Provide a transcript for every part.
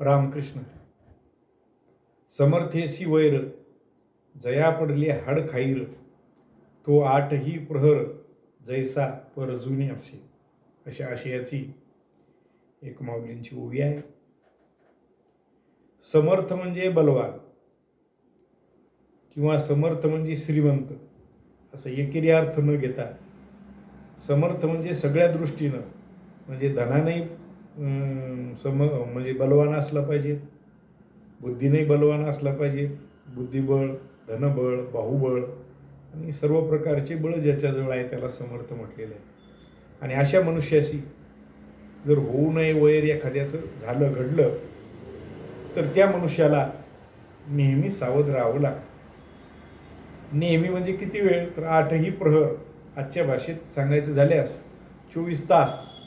रामकृष्ण. समर्थेसी वैर जया पडले हाड खाईर तो आठही प्रहर जैसा परजुनी असे. अशा आशयाची एक माऊलींची ओवी आहे. समर्थ म्हणजे बलवान किंवा समर्थ म्हणजे श्रीमंत असं एकेरी अर्थ न घेता. समर्थ म्हणजे सगळ्या दृष्टीनं म्हणजे धनाने सम म्हणजे बलवान असला पाहिजे. बुद्धीने बलवान असला पाहिजे. बुद्धिबळ धनबळ बाहुबळ आणि सर्व प्रकारचे बळ ज्याच्याजवळ आहे त्याला समर्थ म्हटलेलं आहे. आणि अशा मनुष्याशी जर होऊ नये वैर एखाद्याचं झालं घडलं तर त्या मनुष्याला नेहमी सावध राहावं लागतं. नेहमी म्हणजे किती वेळ? तर आठही प्रहर आजच्या भाषेत सांगायचं झाल्यास चोवीस तास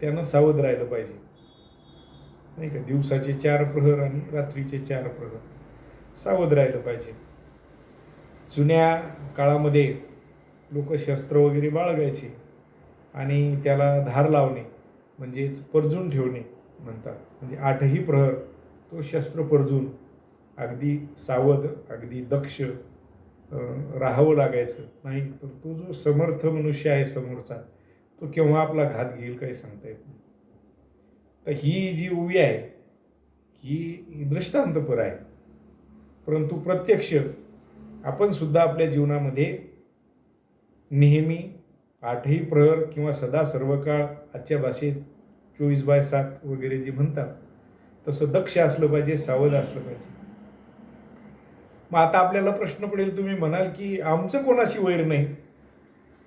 त्यानं सावध राहिलं पाहिजे. नाही का? दिवसाचे चार प्रहर आणि रात्रीचे चार प्रहर. सावध राहिलं पाहिजे. जुन्या काळामध्ये लोक शस्त्र वगैरे बाळगायचे आणि त्याला धार लावणे म्हणजेच परजून ठेवणे म्हणतात. म्हणजे आठही प्रहर तो शस्त्र परजून अगदी सावध अगदी दक्ष राहावं लागायचं. नाही तर तो जो समर्थ मनुष्य आहे समोरचा तो केव्हा आपला घात घेईल काही सांगता येत नाही. तर ही जी उभी आहे ही दृष्टांतपर आहे. परंतु प्रत्यक्ष आपण सुद्धा आपल्या जीवनामध्ये नेहमी आठही प्रहर किंवा सदा सर्व काळ आजच्या भाषेत चोवीस बाय सात वगैरे जे म्हणतात तसं दक्ष असलं पाहिजे सावध असलं पाहिजे. मग आता आपल्याला प्रश्न पडेल तुम्ही म्हणाल की आमचं कोणाशी वैर नाही?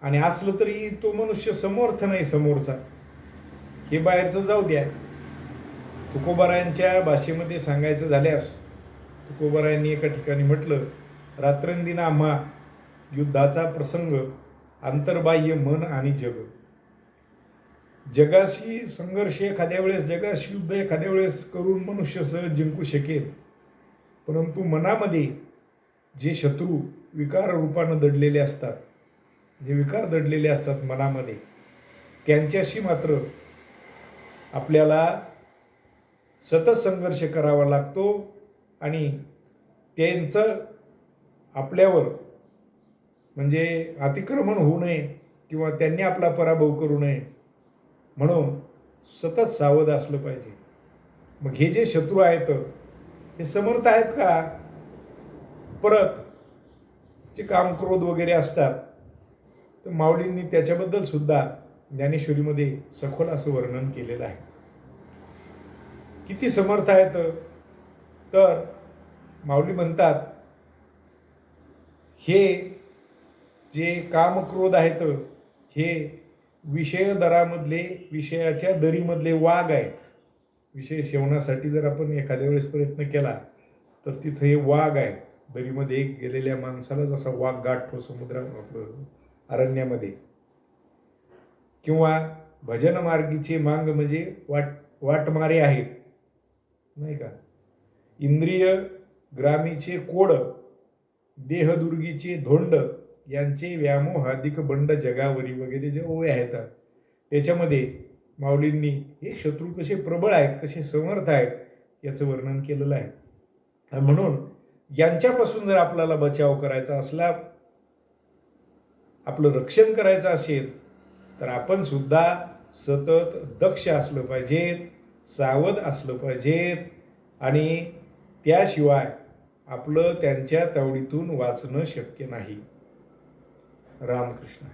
आणि असलं तरी तो मनुष्य समर्थ नाही समोरचा. हे बाहेरचं जाऊ द्या. तुकोबारायांच्या भाषेमध्ये सांगायचं झाल्यास तुकोबारायांनी एका ठिकाणी म्हटलं रात्रंदिन आम्हा युद्धाचा प्रसंग आंतरबाह्य मन आणि जग. जगाशी संघर्ष एखाद्या वेळेस जगाशी युद्ध एखाद्या वेळेस करून मनुष्य सहज जिंकू शकेल. परंतु मनामध्ये जे शत्रू विकार रूपानं दडलेले असतात जे विकार दडलेले असतात मनामध्ये. त्यांच्याशी मात्र आपल्याला सतत संघर्ष करावा लागतो आणि त्यांचं आपल्यावर म्हणजे अतिक्रमण होऊ नये किंवा त्यांनी आपला पराभव करू नये म्हणून सतत सावध असलं पाहिजे. मग हे जे शत्रू आहेत हे समर्थ आहेत का? परत जे काम क्रोध वगैरे असतात तर माऊलींनी त्याच्याबद्दल सुद्धा ज्ञानेश्वरीमध्ये सखोल असं वर्णन केलेलं आहे. किती समर्थ आहेत. तर माऊली म्हणतात हे जे कामक्रोध आहेत हे विषय दरामधले विषयाच्या दरीमधले वाघ आहेत. विषय सेवनासाठी जर आपण एखाद्या वेळेस प्रयत्न केला तर तिथं हे वाघ आहेत. दरीमध्ये एक गेलेल्या माणसाला जसा वाघ गाठतो समुद्रा अरण्यामध्ये. किंवा भजन मार्गीचे मांग म्हणजे वाट वाटमारे आहेत. नाही का? इंद्रिय ग्रामीचे कोड देहदुर्गीचे धोंड यांचे व्यामोहाधिक बंड जगावरी वगैरे जे ओवे आहेत. त्याच्यामध्ये माऊलींनी हे शत्रू कसे प्रबळ आहेत कसे समर्थ आहेत याचं वर्णन केलेलं आहे. म्हणून यांच्यापासून जर आपल्याला बचाव करायचा असला आपलं रक्षण करायचं असेल तर आपण सुद्धा सतत दक्ष असलं पाहिजेत सावध असलं पाहिजेत आणि त्याशिवाय आपलं त्यांच्या तावडीतून वाचणं शक्य नाही. रामकृष्ण.